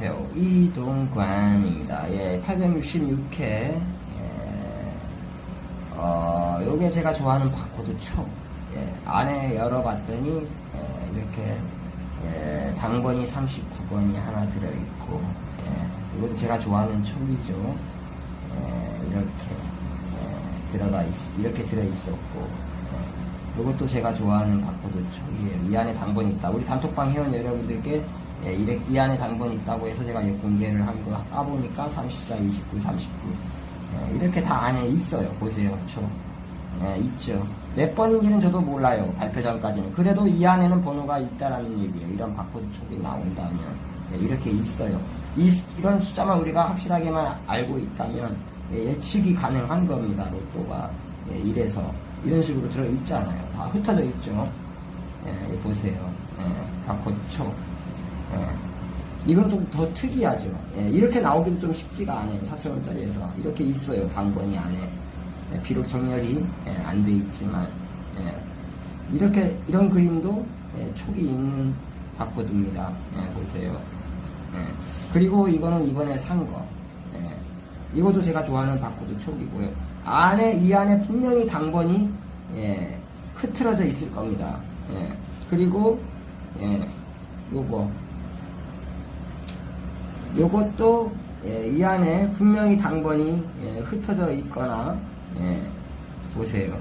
안녕하세요. 이동관입니다. 예, 866회. 예, 어, 요게 제가 좋아하는 바코드 촉. 예, 안에 열어봤더니, 예, 이렇게, 예, 당번이 39번이 하나 들어있고, 예, 이것도 제가 좋아하는 촉이죠. 예, 이렇게, 예, 들어가 있, 이렇게 들어있었고, 예, 이것도 제가 좋아하는 바코드 촉이에요. 이 안에 당번이 있다. 우리 단톡방 회원 여러분들께 예, 이, 이 안에 당번이 있다고 해서 제가 이제 공개를 한 거 까보니까 34, 29, 39. 예, 이렇게 다 안에 있어요. 보세요. 저. 예, 있죠. 몇 번인지는 저도 몰라요. 발표 전까지는. 그래도 이 안에는 번호가 있다라는 얘기예요. 이런 바코드 촉이 나온다면. 예, 이렇게 있어요. 이, 수- 이런 숫자만 우리가 확실하게만 알고 있다면 예, 예측이 가능한 겁니다. 로또가. 예, 이래서. 이런 식으로 들어있잖아요. 다 흩어져 있죠. 예, 보세요. 예, 바코드 촉. 예. 이건 좀 더 특이하죠. 예, 이렇게 나오기도 좀 쉽지가 않아요. 4천원짜리에서. 이렇게 있어요. 당번이 안에. 예, 비록 정렬이 안돼 있지만. 예, 이렇게, 이런 그림도 예, 촉이 있는 바코드입니다. 예, 보세요. 예, 그리고 이거는 이번에 산 거. 예, 이것도 제가 좋아하는 바코드 촉이고요. 안에, 이 안에 분명히 당번이 예, 흐트러져 있을 겁니다. 예, 그리고, 예, 요거. 요것도 예, 이 안에 분명히 당번이 예, 흩어져 있거나 예, 보세요.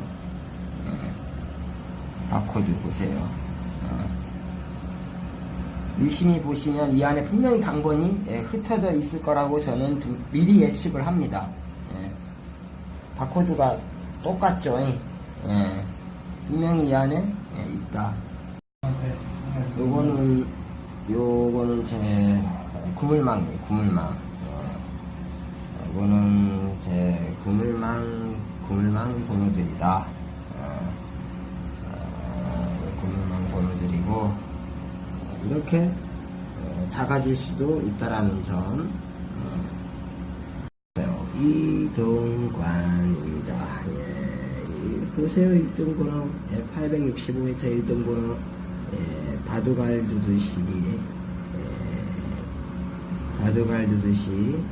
예, 바코드 보세요. 어. 유심히 보시면 이 안에 분명히 당번이 예, 흩어져 있을 거라고 저는 두- 미리 예측을 합니다. 예, 바코드가 똑같죠. 예, 분명히 이 안에 예, 있다. 요거는 요거는 제 구물망이에요 구물망 어, 요거는 제 구물망 구물망 번호들이다 어, 어, 구물망 번호들이고 어, 이렇게 어, 작아질 수도 있다라는 점 어, 이동관입니다. 예, 이- 보세요. 1등 번호 865회차 1등 번호 예, 바둑알 두두시 예, 바둑알 두두시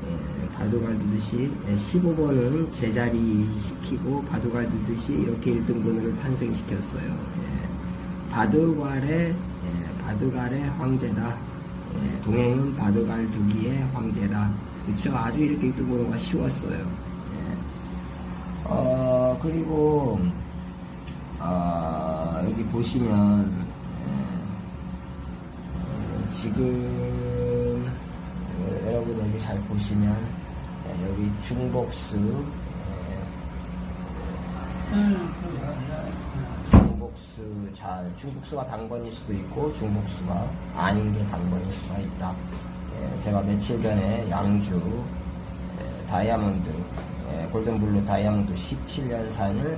예, 바둑알 두두시 15번은 제자리 시키고 바둑알 두두시 이렇게 1등 번호를 탄생시켰어요. 예, 바둑알의 예, 바둑알의 황제다. 예, 동행은 바둑알 두기의 황제다. 그렇죠. 아주 이렇게 1등 번호가 쉬웠어요. 예. 어, 그리고, 어, 여기 보시면, 예, 어, 지금, 여- 여기 잘 보시면, 예, 여기 중복수, 예, 중복수 잘, 중복수가 당번일 수도 있고, 중복수가 아닌 게 당번일 수가 있다. 예, 제가 며칠 전에 양주, 예, 다이아몬드, 예, 골든블루 다이아몬드 17년산을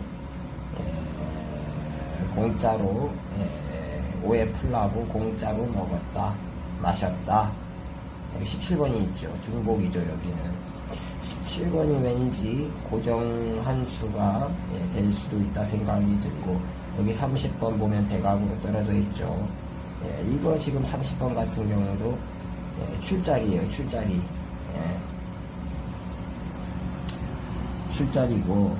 예, 공짜로 예, 오해 풀라고 공짜로 먹었다 마셨다 17번이 있죠. 중복이죠 여기는. 17번이 왠지 고정한 수가 예, 될 수도 있다 생각이 들고 여기 30번 보면 대각으로 떨어져 있죠. 예, 이거 지금 30번 같은 경우도 예, 출자리예요 출자리. 예. 술자리고